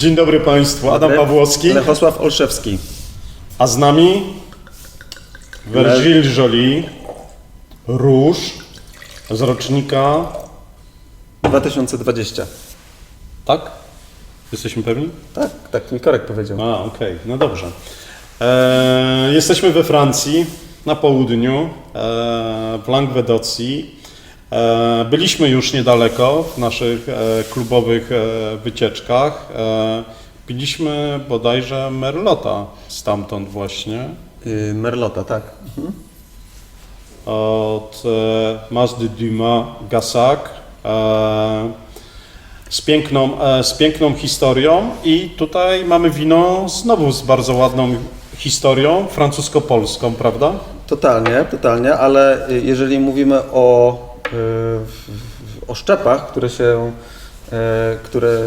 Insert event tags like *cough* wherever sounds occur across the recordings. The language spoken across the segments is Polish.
Dzień dobry Państwu, Adam Pawłowski, Lechosław Olszewski. a z nami Virgil Jolie, Róż z rocznika, 2020. tak? Jesteśmy pewni? Tak, tak mi Korek powiedział. A, okej, no dobrze. E, jesteśmy we Francji, na południu, e, w Languedocji. E, byliśmy już niedaleko w naszych e, klubowych e, wycieczkach. Piliśmy bodajże Merlota stamtąd właśnie. Yy, Merlota, tak. od Mas de Dumas Gassac e, z, piękną, z piękną historią i tutaj mamy wino znowu z bardzo ładną historią francusko-polską, prawda? Totalnie, totalnie, ale y, jeżeli mówimy o, y, o szczepach, które się, y, które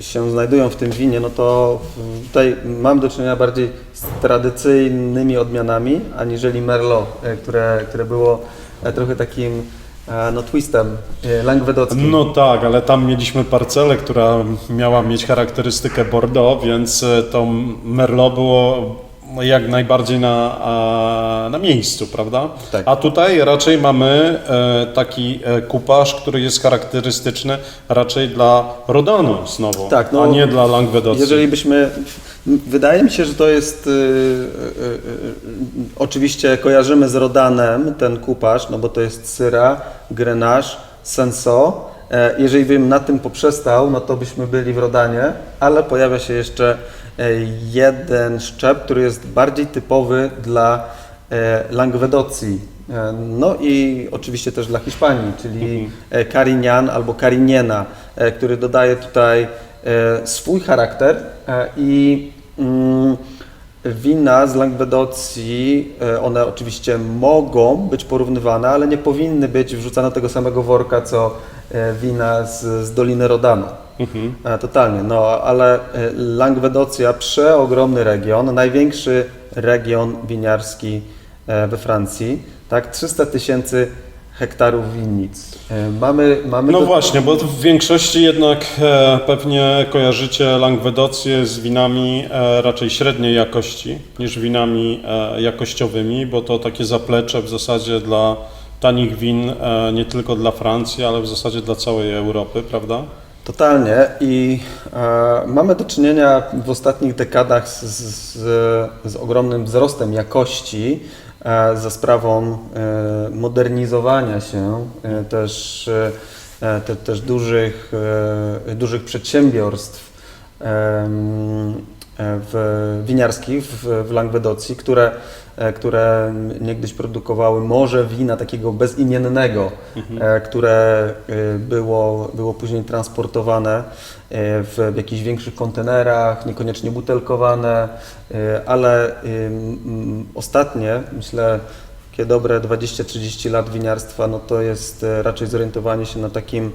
się znajdują w tym winie, no to tutaj mam do czynienia bardziej z tradycyjnymi odmianami, aniżeli Merlot, y, które, które było e, trochę takim e, no, twistem langwedockim. No tak, ale tam mieliśmy parcelę, która miała mieć charakterystykę Bordeaux, więc e, to Merlot było jak najbardziej na, na miejscu, prawda? Tak. A tutaj raczej mamy e, taki e, kupaż, który jest charakterystyczny raczej dla Rodanu znowu, Tak, no, a nie dla Languedocji. Jeżeli byśmy. Wydaje mi się, że to jest. y, oczywiście kojarzymy z Rodanem ten kupaż, no bo to jest Syra, Grenache, Senso. E, Jeżeli bym na tym poprzestał, no to byśmy byli w Rodanie, ale pojawia się jeszcze e, jeden szczep, który jest bardziej typowy dla e, Languedocji. E, No i oczywiście też dla Hiszpanii, czyli e, Carignan albo Cariniena, e, który dodaje tutaj e, swój charakter e, i mm, wina z Languedocji, e, one oczywiście mogą być porównywane, ale nie powinny być wrzucane do tego samego worka, co e, wina z, z Doliny Rodanu. Mhm. Totalnie, no ale e, Languedocja, przeogromny region, największy region winiarski e, we Francji, tak, 300 tysięcy hektarów winnic. Mamy, mamy No do- właśnie, bo w większości jednak pewnie kojarzycie Langwedocję z winami raczej średniej jakości niż winami jakościowymi, bo to takie zaplecze w zasadzie dla tanich win nie tylko dla Francji, ale w zasadzie dla całej Europy, prawda? Totalnie i e, mamy do czynienia w ostatnich dekadach z, z, z ogromnym wzrostem jakości e, za sprawą e, modernizowania się e, też, e, te, też dużych, e, dużych przedsiębiorstw. E, w, winiarskich w, w Languedocji, które, e, które niegdyś produkowały morze wina takiego bezimiennego, e, które e, było, było później transportowane e, w, w jakichś większych kontenerach, niekoniecznie butelkowane, e, ale ostatnie, myślę, takie dobre 20-30 lat winiarstwa, no to jest e, raczej zorientowanie się na takim e,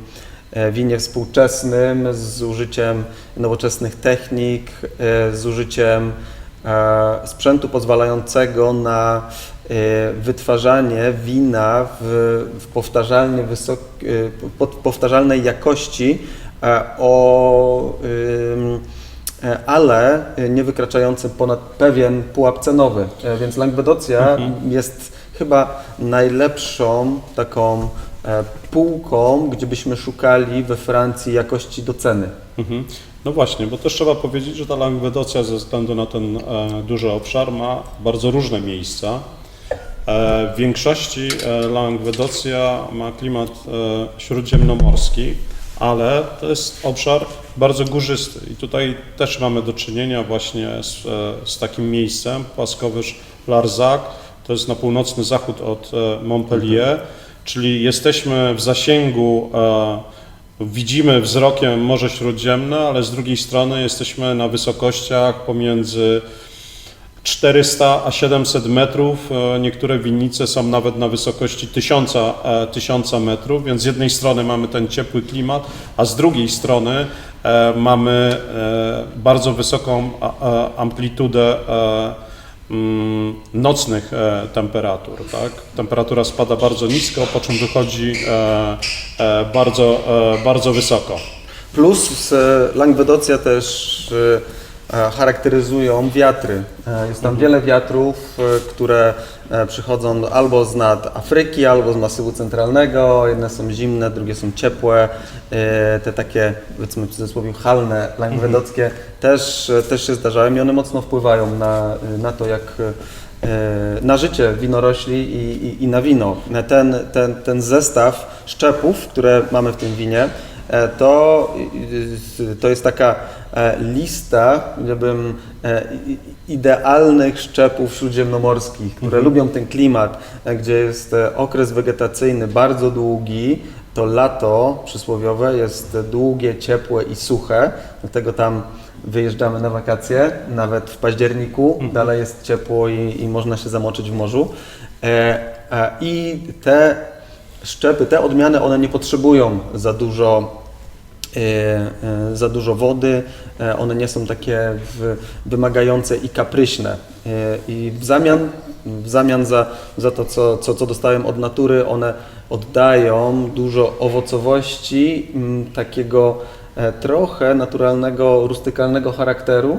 winie współczesnym z użyciem nowoczesnych technik, e, z użyciem e, sprzętu pozwalającego na e, wytwarzanie wina w, w powtarzalnie wysok, e, powtarzalnej jakości e, o e, ale nie wykraczającym ponad pewien pułap cenowy. E, Więc Languedocja jest chyba najlepszą taką e, półką, gdzie byśmy szukali we Francji jakości do ceny. Mhm. No właśnie, bo też trzeba powiedzieć, że ta Langwedocja ze względu na ten e, duży obszar ma bardzo różne miejsca. E, w większości e, Langwedocja ma klimat e, śródziemnomorski, ale to jest obszar bardzo górzysty i tutaj też mamy do czynienia właśnie z, e, z takim miejscem, płaskowyż Larzac, to jest na północny zachód od e, Montpellier, czyli jesteśmy w zasięgu e, Widzimy wzrokiem Morze Śródziemne, ale z drugiej strony jesteśmy na wysokościach pomiędzy 400 a 700 metrów. E, Niektóre winnice są nawet na wysokości 1000, e, 1000 metrów, więc z jednej strony mamy ten ciepły klimat, a z drugiej strony e, mamy e, bardzo wysoką amplitudę e, nocnych e, temperatur. Tak? Temperatura spada bardzo nisko, po czym wychodzi e, e, bardzo, bardzo wysoko. Plus Langwedocja też charakteryzują wiatry. E, Jest tam wiele wiatrów, e, które e, przychodzą albo z nad Afryki, albo z masywu centralnego. Jedne są zimne, drugie są ciepłe. E, Te takie, powiedzmy w cudzysłowie, halne langwedockie też, e, też się zdarzają i one mocno wpływają na, na to, jak e, na życie winorośli i, i, i na wino. Ten, ten, ten zestaw szczepów, które mamy w tym winie, e, to, y, to jest taka e, lista, gdybym, e, idealnych szczepów śródziemnomorskich, które lubią ten klimat, e, gdzie jest e, okres wegetacyjny bardzo długi, to lato przysłowiowe jest długie, ciepłe i suche, dlatego tam wyjeżdżamy na wakacje, nawet w październiku, dalej jest ciepło i, i można się zamoczyć w morzu. E, e, I te szczepy, te odmiany, one nie potrzebują za dużo, e, e, za dużo wody, e, one nie są takie wymagające i kapryśne. I w zamian, w zamian za, za to, co, co, co dostałem od natury, one oddają dużo owocowości, m, takiego e, trochę naturalnego, rustykalnego charakteru.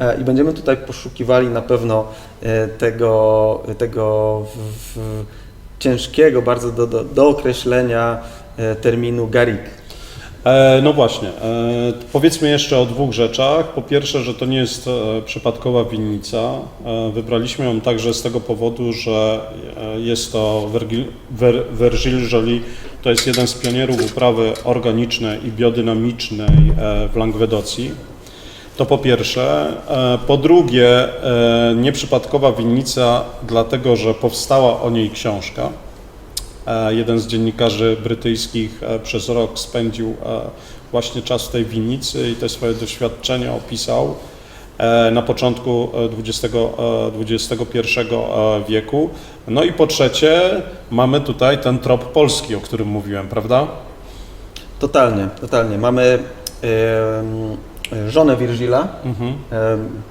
E, I będziemy tutaj poszukiwali na pewno e, tego, tego w, w ciężkiego bardzo do, do, do określenia terminu garik. E, no właśnie, e, powiedzmy jeszcze o dwóch rzeczach. Po pierwsze, że to nie jest e, przypadkowa winnica. Wybraliśmy ją także z tego powodu, że jest to Vergil, Ver, Joly, to jest jeden z pionierów uprawy organicznej i biodynamicznej w Langwedocji. To po pierwsze. Po drugie, nieprzypadkowa winnica, dlatego że powstała o niej książka. E, Jeden z dziennikarzy brytyjskich e, przez rok spędził e, właśnie czas w tej winnicy i te swoje doświadczenia opisał na początku XX, XXI wieku. No i po trzecie, mamy tutaj ten trop polski, o którym mówiłem, prawda? Totalnie, totalnie. Mamy żonę Virgila, Mhm.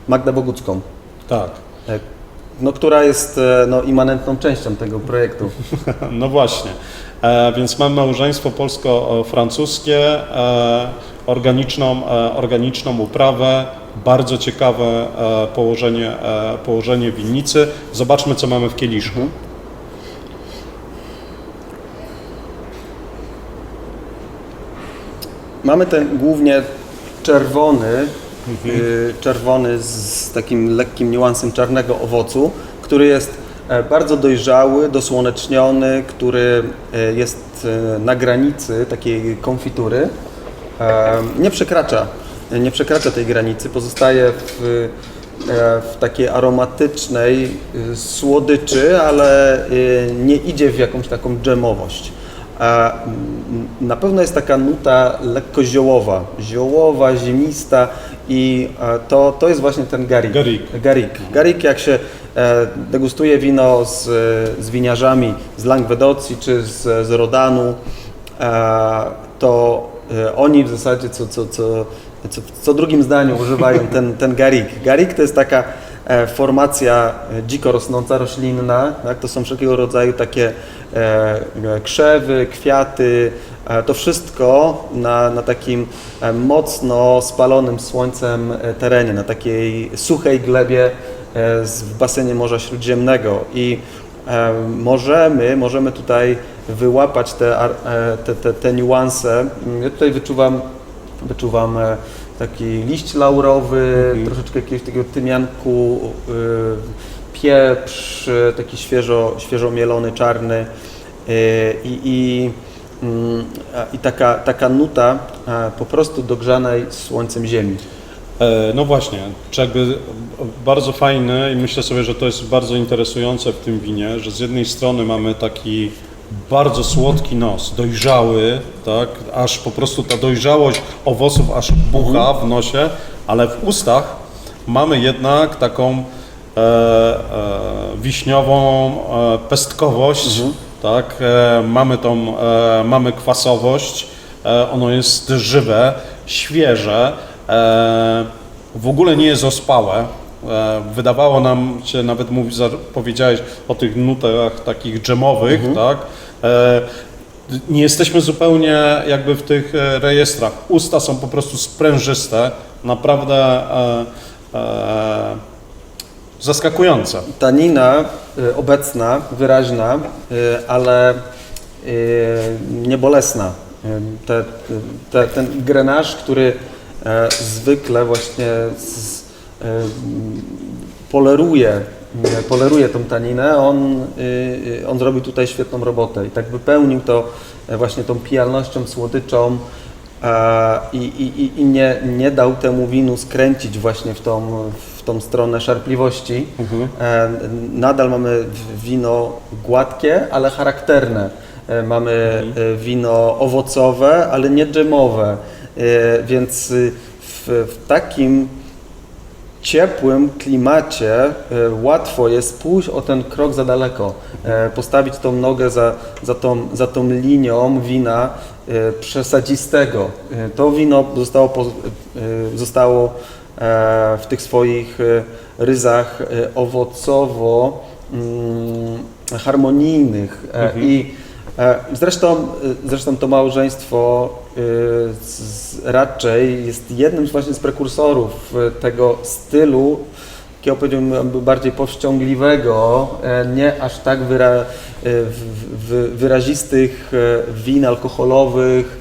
Magdę Bogucką, Tak. No, która jest e, no, immanentną częścią tego projektu. *laughs* No właśnie. E, więc mamy małżeństwo polsko-francuskie, e, organiczną, e, organiczną uprawę, bardzo ciekawe e, położenie, e, położenie winnicy. Zobaczmy, co mamy w kieliszku. Mamy ten głównie czerwony, y, czerwony z takim lekkim niuansem czarnego owocu, który jest e, bardzo dojrzały, dosłoneczniony, który e, jest e, na granicy takiej konfitury. Nie przekracza, nie przekracza tej granicy, pozostaje w, w takiej aromatycznej y, słodyczy, ale nie idzie w jakąś taką dżemowość. A na pewno jest taka nuta lekko ziołowa, ziołowa, ziemista i to, to jest właśnie ten garik. Garik. Garik. Garik jak się e, degustuje wino z, z winiarzami z Langwedocji czy z, z Rodanu, e, to e, oni w zasadzie co, co, co, co, co drugim zdaniu używają ten, ten garik. Garik to jest taka formacja dziko rosnąca, roślinna, tak? to są wszelkiego rodzaju takie krzewy, kwiaty, e, to wszystko na, na takim e, mocno spalonym słońcem e, terenie, na takiej suchej glebie e, w basenie Morza Śródziemnego i e, możemy, możemy tutaj wyłapać te, e, te, te, te niuanse. Ja tutaj wyczuwam, wyczuwam e, taki liść laurowy, troszeczkę jakiegoś takiego tymianku, pieprz, y, taki świeżo, świeżo mielony, czarny y, i, i, mm, i taka, taka nuta e, po prostu dogrzanej słońcem ziemi. E, No właśnie, czy jakby bardzo fajne i myślę sobie, że to jest bardzo interesujące w tym winie, że z jednej strony mamy taki bardzo słodki nos, dojrzały, tak, aż po prostu ta dojrzałość owoców aż bucha w nosie, ale w ustach mamy jednak taką e, e, wiśniową e, pestkowość, tak, e, mamy tą, e, mamy kwasowość, e, ono jest żywe, świeże, e, w ogóle nie jest ospałe. E, Wydawało nam się, nawet mówi, powiedziałeś o tych nutach takich dżemowych, tak? E, nie jesteśmy zupełnie jakby w tych e, rejestrach. Usta są po prostu sprężyste, naprawdę e, e, zaskakujące. Tanina y, obecna, wyraźna, y, ale y, niebolesna. Te, te, ten grenaż, który e, zwykle właśnie z, poleruje, poleruje tą taninę, on, on zrobił tutaj świetną robotę i tak wypełnił to e, właśnie tą pijalnością, słodyczą, i, i, i- i nie, nie dał temu winu skręcić właśnie w tą, w tą stronę szarpliwości. E, Nadal mamy wino gładkie, ale charakterne. E, Mamy e, wino owocowe, ale nie dżemowe. E, Więc w, w takim ciepłym klimacie e, łatwo jest pójść o ten krok za daleko, e, postawić tą nogę za, za, tą, za tą linią wina e, przesadzistego. E, To wino zostało, e, zostało e, w tych swoich e, ryzach e, owocowo mm, harmonijnych e, i e, Zresztą, e, zresztą to małżeństwo e, raczej jest jednym z właśnie z prekursorów e, tego stylu, jakiego powiedziałbym by bardziej powściągliwego, e, nie aż tak wyra, e, wyrazistych e, win alkoholowych,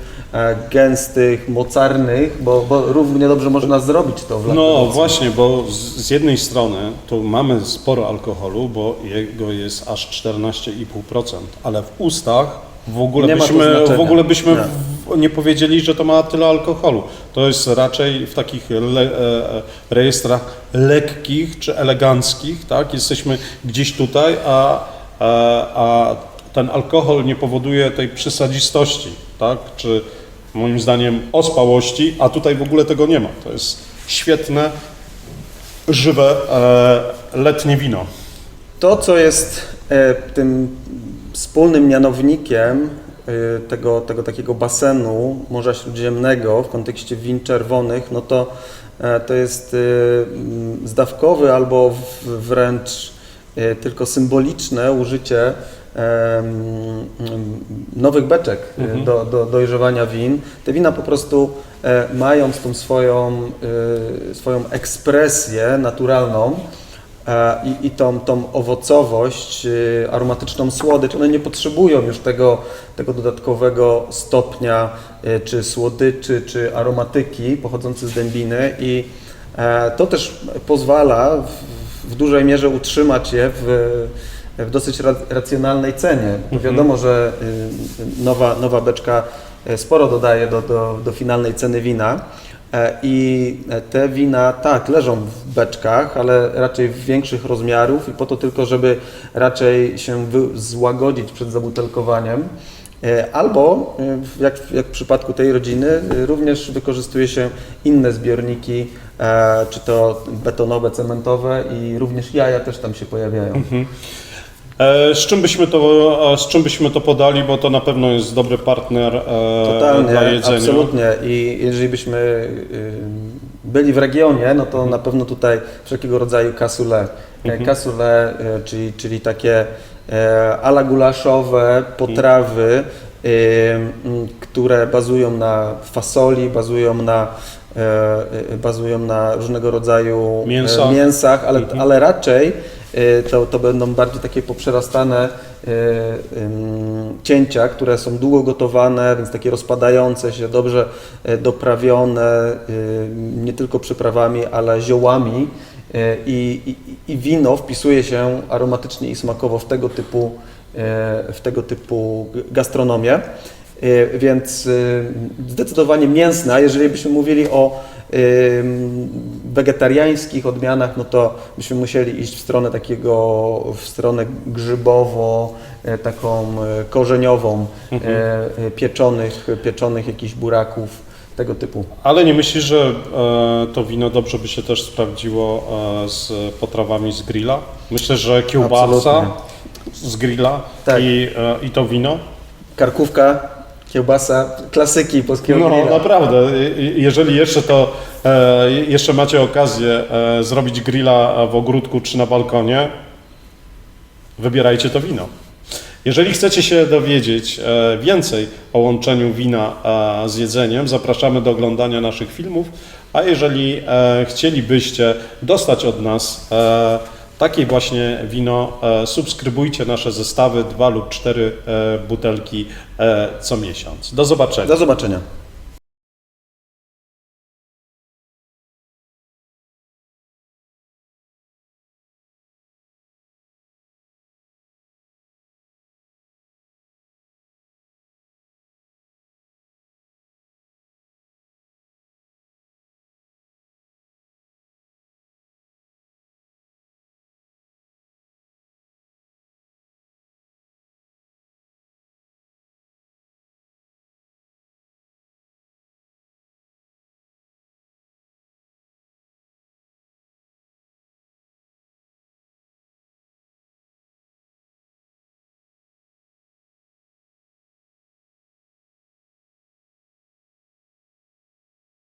gęstych, mocarnych, bo, bo równie dobrze można zrobić to w No właśnie, bo z, z jednej strony tu mamy sporo alkoholu, bo jego jest aż 14,5%, ale w ustach w ogóle Nie byśmy, w ogóle byśmy Nie. nie powiedzieli, że to ma tyle alkoholu. To jest raczej w takich le, e, e, rejestrach lekkich czy eleganckich, tak? Jesteśmy gdzieś tutaj, a, a, a ten alkohol nie powoduje tej przesadzistości, tak? Czy moim zdaniem ospałości, a tutaj w ogóle tego nie ma. To jest świetne, żywe, e, letnie wino. To, co jest e, tym wspólnym mianownikiem e, tego, tego takiego basenu Morza Śródziemnego w kontekście win czerwonych, no to, e, to jest e, mm, zdawkowy albo wręcz e, tylko symboliczne użycie em, mm, nowych beczek e, do, do dojrzewania win. Te wina po prostu e, mając tą swoją, e, swoją ekspresję naturalną, E, i, i tą, tą owocowość, y, aromatyczną słodycz, one nie potrzebują już tego, tego dodatkowego stopnia y, czy słodyczy, czy aromatyki pochodzącej z dębiny i e, to też pozwala w, w dużej mierze utrzymać je w, w dosyć ra, racjonalnej cenie. Bo wiadomo, że y, nowa, nowa beczka e, sporo dodaje do, do, do finalnej ceny wina. E, I te wina, tak, leżą w beczkach, ale raczej w większych rozmiarów i po to tylko, żeby raczej się złagodzić przed zabutelkowaniem. E, Albo, e, jak, jak w przypadku tej rodziny, e, również wykorzystuje się inne zbiorniki, e, czy to betonowe, cementowe i również jaja też tam się pojawiają. E, z, czym byśmy to, e, z czym byśmy to podali, bo to na pewno jest dobry partner e, Totalnie, dla jedzenia. absolutnie. I jeżeli byśmy y, byli w regionie, no to na pewno tutaj wszelkiego rodzaju cassoulet. Mhm. Cassoulet, y, czyli, czyli takie e, ala gulaszowe potrawy, y, m, które bazują na fasoli, bazują na e, y, bazują na różnego rodzaju e, Mięsach. mięsach, ale, ale raczej to, to będą bardziej takie poprzerastane cięcia, które są długo gotowane, więc takie rozpadające się, dobrze doprawione nie tylko przyprawami, ale ziołami i, i, i wino wpisuje się aromatycznie i smakowo w tego typu, w tego typu gastronomię. Y, Więc y, zdecydowanie mięsna, jeżeli byśmy mówili o ym, wegetariańskich odmianach, no to byśmy musieli iść w stronę takiego, w stronę grzybowo, e, taką e, korzeniową, e, e, pieczonych, pieczonych jakichś buraków, tego typu. Ale nie myślisz, że to wino dobrze by się też sprawdziło z potrawami z grilla? Myślę, że kiełbasa Absolutnie. z grilla Tak. i, i to wino? Karkówka, kiełbasa, klasyki polskiego No grilla. naprawdę, jeżeli jeszcze to, e, jeszcze macie okazję e, zrobić grilla w ogródku czy na balkonie, wybierajcie to wino. Jeżeli chcecie się dowiedzieć e, więcej o łączeniu wina e, z jedzeniem, zapraszamy do oglądania naszych filmów, a jeżeli e, chcielibyście dostać od nas e, takie właśnie wino, e, subskrybujcie nasze zestawy, dwa lub cztery e, butelki e, co miesiąc. Do zobaczenia. Do zobaczenia.